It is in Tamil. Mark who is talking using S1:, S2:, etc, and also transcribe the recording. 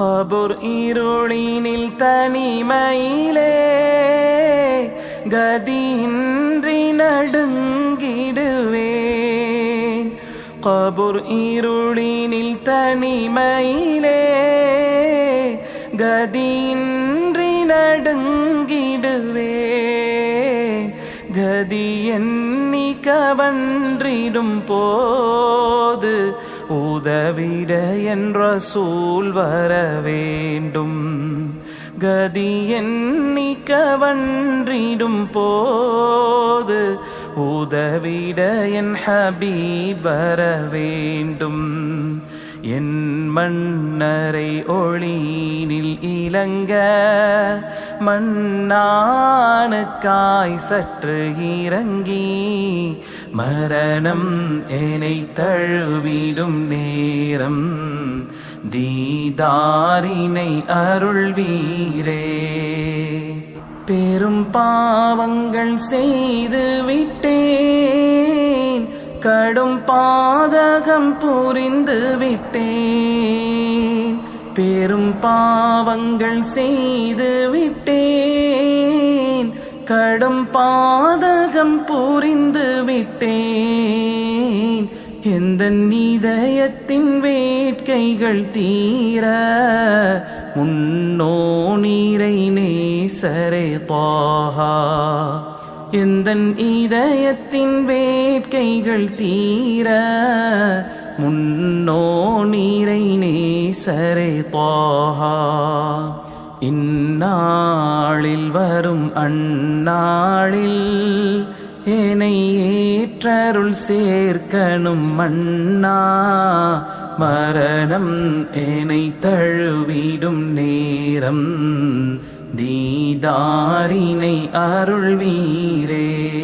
S1: கபுர் இருளினில் தனிமையிலே கதியின்றி நடுங்கிடுவேன். கபுர் இருளினில் தனிமையிலே கதியின்றி நடுங்கிடுவேன். கதி எண்ணி கவன்றிடும் போது உதவிட என்ற சூழ் வர வேண்டும். கதி எண்ணிக்க வன்றிடும் போது உதவிட என் ஹபீப் வர வேண்டும். என் மன்னரை ஒளியினில் இலங்க மண்ணானுக்காய் சற்று இறங்கி மரணம் என்னை தழுவிடும் நேரம். தீதாரினை அருள்வீரே. பெரும் பாவங்கள் செய்து விட்டேன். கடும் பாதகம் புரிந்து விட்டேன். பெரும் பாவங்கள் செய்து விட்டேன். கடும் பாதகம் புரிந்து விட்டேன். எந்த நிதயத்தின் வேட்கைகள் தீர முன்னோ நீரை நேசரே பாகா. எந்த இதயத்தின் வேட்கைகள் தீர முன்னோ சரை பாஹா இந்நாளில் வரும் அந்நாளில் என்னை ஏற்றருள் சேர்க்கணும் மன்னா. மரணம் என்னை தழுவிடும் நேரம். தீதாரினை அருள்வீரே.